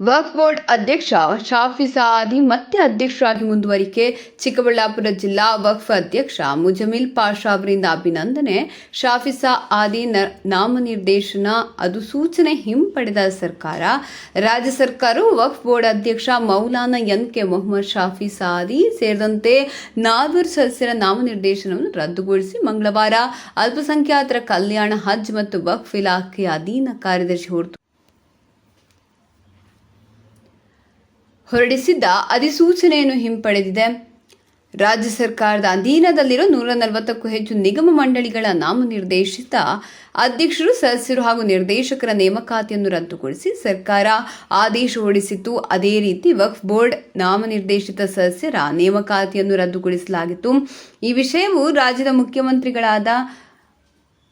ವಕ್ಫ್ board ಅಧ್ಯಕ್ಷ ಶಾಫಿ ಸಾದಿ ಮತ್ತೆ ಅಧ್ಯಕ್ಷರಾಗಿ ಮುಂದುವರಿಕೆ. ಚಿಕ್ಕಬಳ್ಳಾಪುರ ಜಿಲ್ಲಾ ವಕ್ಫ್ ಅಧ್ಯಕ್ಷ ಮುಜಮಿಲ್ ಪಾಷಾ ಅವರಿಂದ ಅಭಿನಂದನೆ. ಶಾಫಿಸಾ ಆದಿ ನಾಮನಿರ್ದೇಶನ ಅದು ಸೂಚನೆ ಹಿಂಪಡೆದ ಸರ್ಕಾರ. ರಾಜ್ಯ ಸರ್ಕಾರವು ವಕ್ಫ್ ಬೋರ್ಡ್ ಅಧ್ಯಕ್ಷ ಮೌಲಾನಾ ಎನ್ ಕೆ ಮೊಹಮ್ಮದ್ ಶಾಫಿ ಸಾದಿ ಸೇರಿದಂತೆ ನಾಲ್ವರು ಸದಸ್ಯರ ನಾಮನಿರ್ದೇಶನವನ್ನು ರದ್ದುಗೊಳಿಸಿ ಮಂಗಳವಾರ ಅಲ್ಪಸಂಖ್ಯಾತರ ಕಲ್ಯಾಣ ಹಜ್ ಮತ್ತು ವಕ್ಫ್ ಇಲಾಖೆಯ ಅಧೀನ ಕಾರ್ಯದರ್ಶಿ ಹೊರತು ಹೊರಡಿಸಿದ್ದ ಅಧಿಸೂಚನೆಯನ್ನು ಹಿಂಪಡೆದಿದೆ. ರಾಜ್ಯ ಸರ್ಕಾರದ ಅಧೀನದಲ್ಲಿರೋ ನೂರ ನಲವತ್ತಕ್ಕೂ ಹೆಚ್ಚು ನಿಗಮ ಮಂಡಳಿಗಳ ನಾಮನಿರ್ದೇಶಿತ ಅಧ್ಯಕ್ಷರು, ಸದಸ್ಯರು ಹಾಗೂ ನಿರ್ದೇಶಕರ ನೇಮಕಾತಿಯನ್ನು ರದ್ದುಗೊಳಿಸಿ ಸರ್ಕಾರ ಆದೇಶ ಹೊರಡಿಸಿತ್ತು. ಅದೇ ರೀತಿ ವಕ್ಫ್ ಬೋರ್ಡ್ ನಾಮನಿರ್ದೇಶಿತ ಸದಸ್ಯರ ನೇಮಕಾತಿಯನ್ನು ರದ್ದುಗೊಳಿಸಲಾಗಿತ್ತು. ಈ ವಿಷಯವು ರಾಜ್ಯದ ಮುಖ್ಯಮಂತ್ರಿಗಳಾದ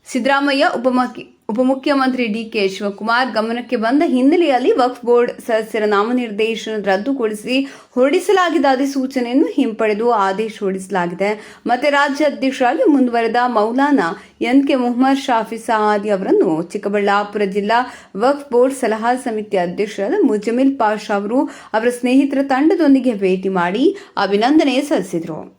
ಸಿದ್ದರಾಮಯ್ಯ ಉಪಮುಖ್ಯ ಉಪಮುಖ್ಯಮಂತ್ರಿ ಡಿಕೆ ಶಿವಕುಮಾರ್ ಗಮನಕ್ಕೆ ಬಂದ ಹಿನ್ನೆಲೆಯಲ್ಲಿ ವಕ್ಫ್ ಬೋರ್ಡ್ ಸದಸ್ಯರ ನಾಮನಿರ್ದೇಶನ ರದ್ದುಗೊಳಿಸಿ ಹೊರಡಿಸಲಾಗಿದ್ದ ಅಧಿಸೂಚನೆಯನ್ನು ಹಿಂಪಡೆದು ಆದೇಶ ಹೊರಡಿಸಲಾಗಿದೆ. ಮತ್ತೆ ರಾಜ್ಯ ಅಧ್ಯಕ್ಷರಾಗಿ ಮುಂದುವರೆದ ಮೌಲಾನಾ ಎನ್ ಕೆ ಮೊಹಮ್ಮದ್ ಶಾಫಿ ಸಹಾದಿ ಅವರನ್ನು ಚಿಕ್ಕಬಳ್ಳಾಪುರ ಜಿಲ್ಲಾ ವಕ್ಫ್ ಬೋರ್ಡ್ ಸಲಹಾ ಸಮಿತಿ ಅಧ್ಯಕ್ಷರಾದ ಮುಜಮಿಲ್ ಪಾಷಾ ಅವರು ಅವರ ಸ್ನೇಹಿತರ ತಂಡದೊಂದಿಗೆ ಭೇಟಿ ಮಾಡಿ ಅಭಿನಂದನೆ ಸಲ್ಲಿಸಿದರು.